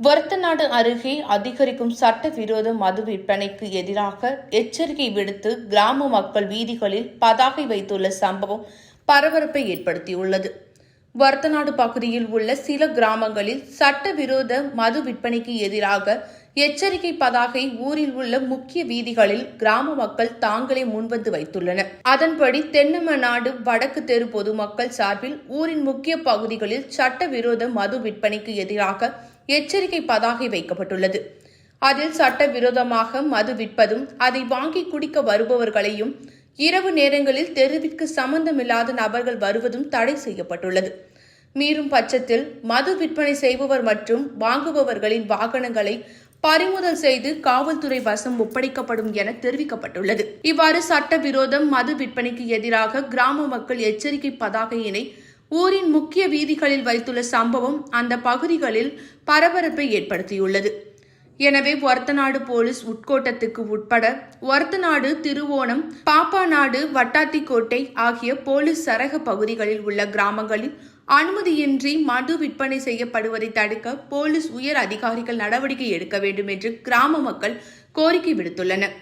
வருத்தநாடு அருகே அதிகரிக்கும் சட்டவிரோத மது விற்பனைக்கு எதிராக எச்சரிக்கை விடுத்து கிராம மக்கள் வீதிகளில் பதாகை வைத்துள்ள சம்பவம் பரபரப்பை ஏற்படுத்தியுள்ளது. வருத்தநாடு பகுதியில் உள்ள சில கிராமங்களில் சட்டவிரோத மது விற்பனைக்கு எதிராக எச்சரிக்கை பதாகை ஊரில் உள்ள முக்கிய வீதிகளில் கிராம மக்கள் தாங்களே முன்வந்து வைத்துள்ளனர். அதன்படி தென்னமநாடு வடக்கு தெரு பொதுமக்கள் சார்பில் ஊரின் முக்கிய பகுதிகளில் சட்டவிரோத மது விற்பனைக்கு எதிராக எச்சரிக்கை பதாகை வைக்கப்பட்டுள்ளது. அதில் சட்டவிரோதமாக மது விற்பதும் அதை வாங்கி குடிக்க வருபவர்களையும் இரவு நேரங்களில் தெருவிற்கு சம்பந்தமில்லாத நபர்கள் வருவதும் தடை செய்யப்பட்டுள்ளது. மீறும் பட்சத்தில் மது விற்பனை செய்பவர் மற்றும் வாங்குபவர்களின் வாகனங்களை பறிமுதல் செய்து காவல்துறை வசம் ஒப்படைக்கப்படும் என தெரிவிக்கப்பட்டுள்ளது. இவ்வாறு சட்டவிரோதம் மது விற்பனைக்கு எதிராக கிராம மக்கள் எச்சரிக்கை பதாகையினை ஊரின் முக்கிய வீதிகளில் வைத்துள்ள சம்பவம் அந்த பகுதிகளில் பரபரப்பை ஏற்படுத்தியுள்ளது. எனவே ஒரத்தநாடு போலீஸ் உட்கோட்டத்துக்கு உட்பட ஒரத்தநாடு திருவோணம் பாப்பாநாடு வட்டாத்திக்கோட்டை ஆகிய போலீஸ் சரக பகுதிகளில் உள்ள கிராமங்களில் அனுமதியின்றி மது விற்பனை செய்யப்படுவதை தடுக்க போலீஸ் உயர் அதிகாரிகள் நடவடிக்கை எடுக்க வேண்டும் என்று கிராம மக்கள் கோரிக்கை விடுத்துள்ளனர்.